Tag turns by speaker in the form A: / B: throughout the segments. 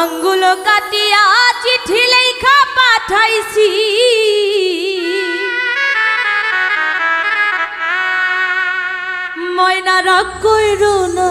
A: আঙ্গুল কাটিয়া চিঠি লেখা পাঠাইছি। ময়না রক্ষ কইরো না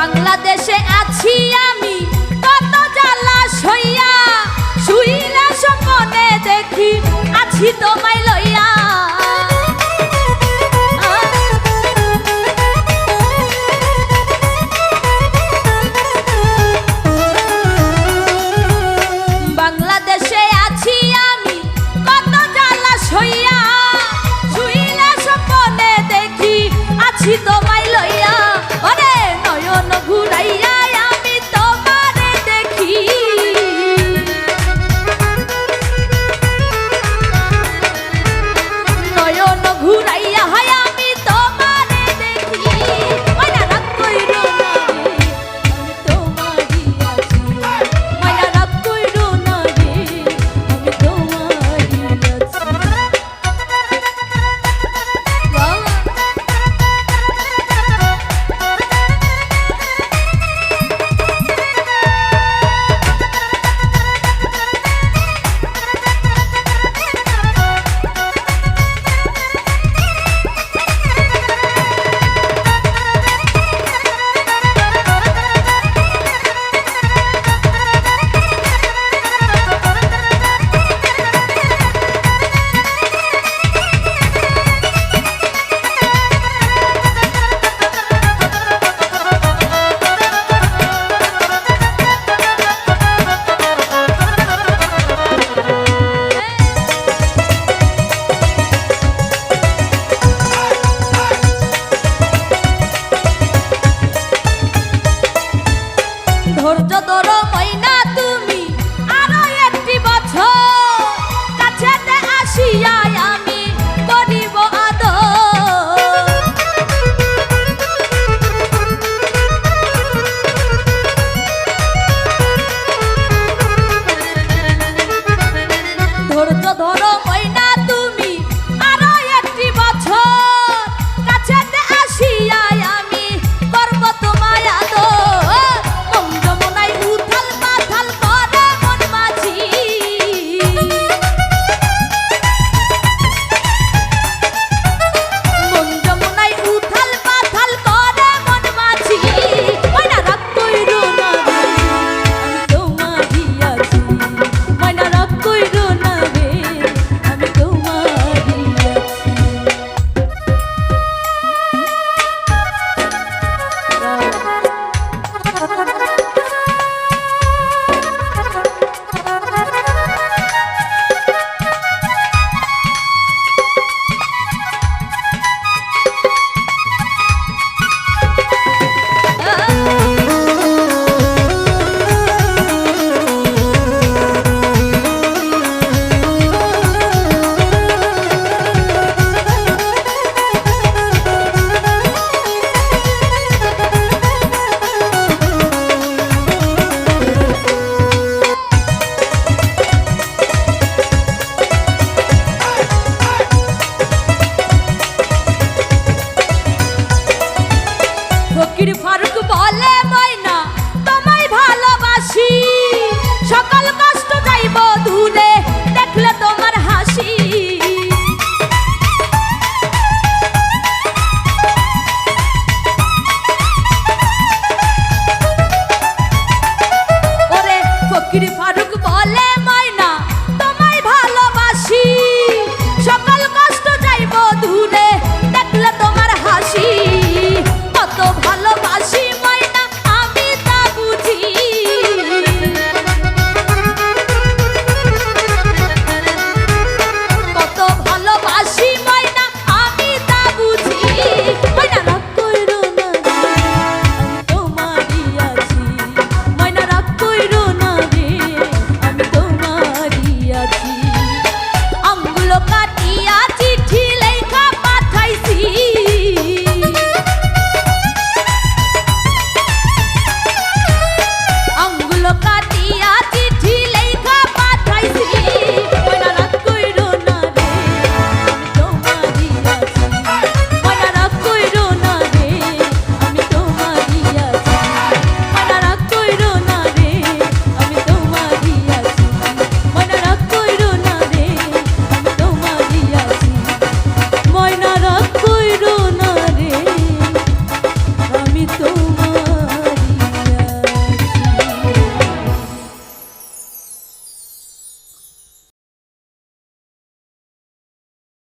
A: বাংলাদেশে আছি আমি। কত জ্বালা সইয়া শুইলা সপনে দেখি আছি তোমায় লইয়া। ধৈর্য ধরো মাইনা তুমি। kiri pada